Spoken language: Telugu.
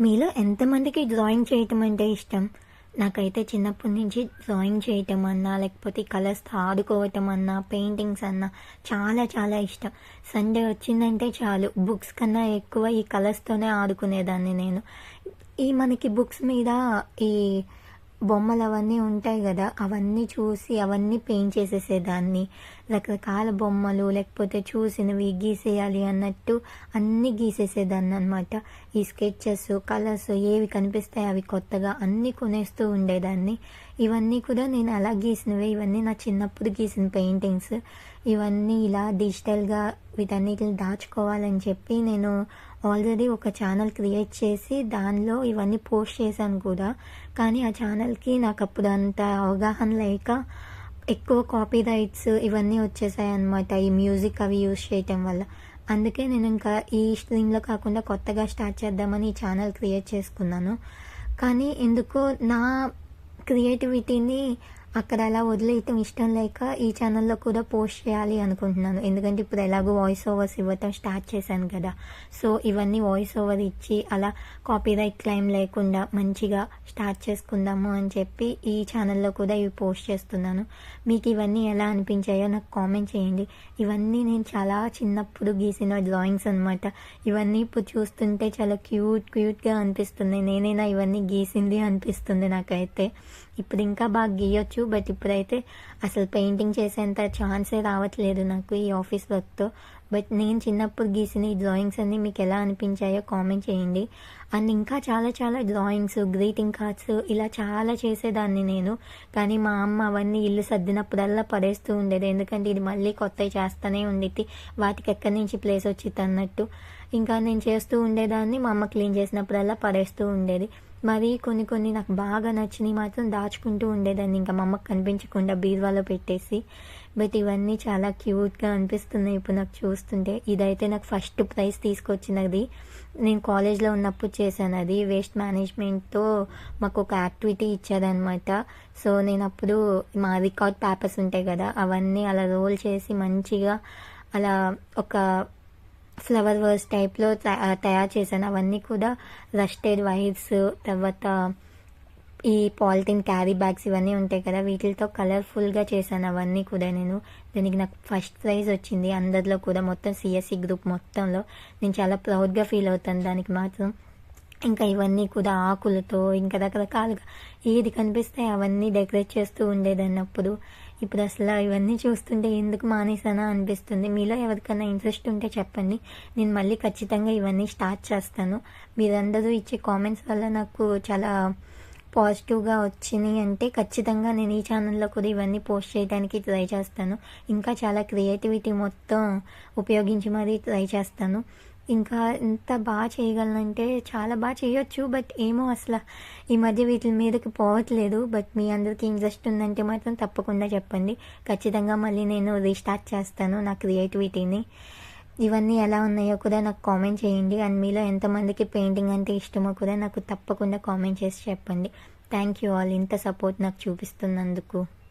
మీలో ఎంతమందికి డ్రాయింగ్ చేయటం అంటే ఇష్టం? నాకైతే చిన్నప్పటి నుంచి డ్రాయింగ్ చేయటం అన్నా లేకపోతే కలర్స్తో ఆడుకోవటం అన్నా పెయింటింగ్స్ అన్నా చాలా చాలా ఇష్టం. సండే వచ్చిందంటే చాలు. బుక్స్ కన్నా ఎక్కువ ఈ కలర్స్తోనే ఆడుకునేదాన్ని నేను. ఈ మనకి బుక్స్ మీద ఈ బొమ్మలు అవన్నీ ఉంటాయి కదా అవన్నీ చూసి అవన్నీ పెయింట్ చేసేసేదాన్ని. రకరకాల బొమ్మలు లేకపోతే చూసినవి గీసేయాలి అన్నట్టు అన్నీ గీసేసేదాన్ని అనమాట ఈ స్కెచెస్ కలర్స్ ఏవి కనిపిస్తాయి అవి కొత్తగా అన్నీ కొనేస్తూ ఉండేదాన్ని. ఇవన్నీ కూడా నేను అలా గీసినవి ఇవన్నీ నా చిన్నప్పుడు గీసిన పెయింటింగ్స్. ఇవన్నీ ఇలా డిజిటల్గా వీటన్నిటిని దాచుకోవాలని చెప్పి నేను ఆల్రెడీ ఒక ఛానల్ క్రియేట్ చేసి దానిలో ఇవన్నీ పోస్ట్ చేశాను కూడా. కానీ ఆ ఛానల్కి నాకు అప్పుడు అంత అవగాహన లేక ఎక్కువ కాపీ రైట్స్ ఇవన్నీ వచ్చేసాయి అనమాట ఈ మ్యూజిక్ అవి యూజ్ చేయటం వల్ల. అందుకే నేను ఇంకా ఈ స్ట్రీమ్లో కాకుండా కొత్తగా స్టార్ట్ చేద్దామని ఈ ఛానల్ క్రియేట్ చేసుకున్నాను. కానీ ఎందుకో నా క్రియేటివిటీని అక్కడ అలా వదిలేయటం ఇష్టం లేక ఈ ఛానల్లో కూడా పోస్ట్ చేయాలి అనుకుంటున్నాను. ఎందుకంటే ఇప్పుడు ఎలాగో వాయిస్ ఓవర్స్ ఇవ్వటం స్టార్ట్ చేశాను కదా. సో ఇవన్నీ వాయిస్ ఓవర్ ఇచ్చి అలా కాపీరైట్ క్లైమ్ లేకుండా మంచిగా స్టార్ట్ చేసుకుందాము అని చెప్పి ఈ ఛానల్లో కూడా ఇవి పోస్ట్ చేస్తున్నాను. మీకు ఇవన్నీ ఎలా అనిపించాయో నాకు కామెంట్ చేయండి. ఇవన్నీ నేను చాలా చిన్నప్పుడు గీసిన డ్రాయింగ్స్ అనమాట ఇవన్నీ ఇప్పుడు చూస్తుంటే చాలా క్యూట్ క్యూట్గా అనిపిస్తుంది నేనైనా ఇవన్నీ గీసింది అనిపిస్తుంది నాకైతే. ఇప్పుడు ఇంకా బాగా గీయొచ్చు బట్ ఇప్పుడైతే అసలు పెయింటింగ్ చేసేంత ఛాన్సే రావట్లేదు నాకు ఈ ఆఫీస్ వర్క్తో. బట్ నేను చిన్నప్పుడు గీసిన ఈ డ్రాయింగ్స్ అన్నీ మీకు ఎలా అనిపించాయో కామెంట్ చేయండి. అండ్ ఇంకా చాలా చాలా డ్రాయింగ్స్ గ్రీటింగ్ కార్డ్స్ ఇలా చాలా చేసేదాన్ని నేను. కానీ మా అమ్మ అవన్నీ ఇల్లు సర్దినప్పుడల్లా పడేస్తూ ఉండేది. ఎందుకంటే ఇది మళ్ళీ కొత్తవి చేస్తూనే ఉండిద్ది. వాటికి ఎక్కడి నుంచి ప్లేస్ వచ్చింది అన్నట్టు ఇంకా నేను చేస్తూ ఉండేదాన్ని మా అమ్మ క్లీన్ చేసినప్పుడల్లా పడేస్తూ ఉండేది. మరి కొన్ని కొన్ని నాకు బాగా నచ్చినవి మాత్రం దాచుకుంటూ ఉండేదాన్ని. ఇంకా మా అమ్మకు కనిపించకుండా బీరువాలో పెట్టేసి. బట్ ఇవన్నీ చాలా క్యూట్గా అనిపిస్తున్నాయి ఇప్పుడు నాకు చూస్తుంటే. ఇదైతే నాకు ఫస్ట్ ప్రైజ్ తీసుకొచ్చినది. నేను కాలేజ్లో ఉన్నప్పుడు చేశాను అది. వేస్ట్ మేనేజ్మెంట్తో మాకు ఒక యాక్టివిటీ ఇచ్చారనమాట సో నేను అప్పుడు మా రికార్డ్ పేపర్స్ ఉంటాయి కదా అవన్నీ అలా రోల్ చేసి మంచిగా అలా ఒక ఫ్లవర్ వర్స్ టైప్లో తయారు చేశాను. అవన్నీ కూడా రస్టెడ్ వైర్స్ తర్వాత ఈ పాలిథిన్ క్యారీ బ్యాగ్స్ ఇవన్నీ ఉంటాయి కదా వీటితో కలర్ఫుల్గా చేశాను అవన్నీ కూడా నేను. దానికి నాకు ఫస్ట్ ప్రైజ్ వచ్చింది. అందరిలో కూడా మొత్తం సిఎస్సి గ్రూప్ మొత్తంలో. నేను చాలా ప్రౌడ్గా ఫీల్ అవుతాను దానికి మాత్రం. ఇంకా ఇవన్నీ కూడా ఆకులతో ఇంకా రకరకాలుగా ఏది కనిపిస్తే అవన్నీ డెకరేట్ చేస్తూ ఉండేదాన్ని అప్పుడు ఇప్పుడు అసలు ఇవన్నీ చూస్తుంటే ఎందుకు మానేసానా అనిపిస్తుంది. మీలో ఎవరికైనా ఇంట్రెస్ట్ ఉంటే చెప్పండి. నేను మళ్ళీ ఖచ్చితంగా ఇవన్నీ స్టార్ట్ చేస్తాను. మీరందరూ ఇచ్చే కామెంట్స్ వల్ల నాకు చాలా పాజిటివ్గా వచ్చినాయి. అంటే ఖచ్చితంగా నేను ఈ ఛానల్లో కూడా ఇవన్నీ పోస్ట్ చేయడానికి ట్రై చేస్తాను. ఇంకా చాలా క్రియేటివిటీ మొత్తం ఉపయోగించి మరీ ట్రై చేస్తాను. ఇంకా ఎంత బాగా చేయగలనంటే చాలా బాగా చేయొచ్చు బట్ ఏమో అసలు ఈ మధ్య వీటి మీదకి పోవట్లేదు. బట్ మీ అందరికీ ఇంట్రెస్ట్ ఉందంటే మాత్రం తప్పకుండా చెప్పండి. ఖచ్చితంగా మళ్ళీ నేను రీస్టార్ట్ చేస్తాను నా క్రియేటివిటీని. ఇవన్నీ ఎలా ఉన్నాయో కూడా నాకు కామెంట్ చేయండి. అండ్ మీలో ఎంతమందికి పెయింటింగ్ అంటే ఇష్టమో కూడా నాకు తప్పకుండా కామెంట్ చేసి చెప్పండి. Thank you all. ఇంత సపోర్ట్ నాకు చూపిస్తున్నందుకు.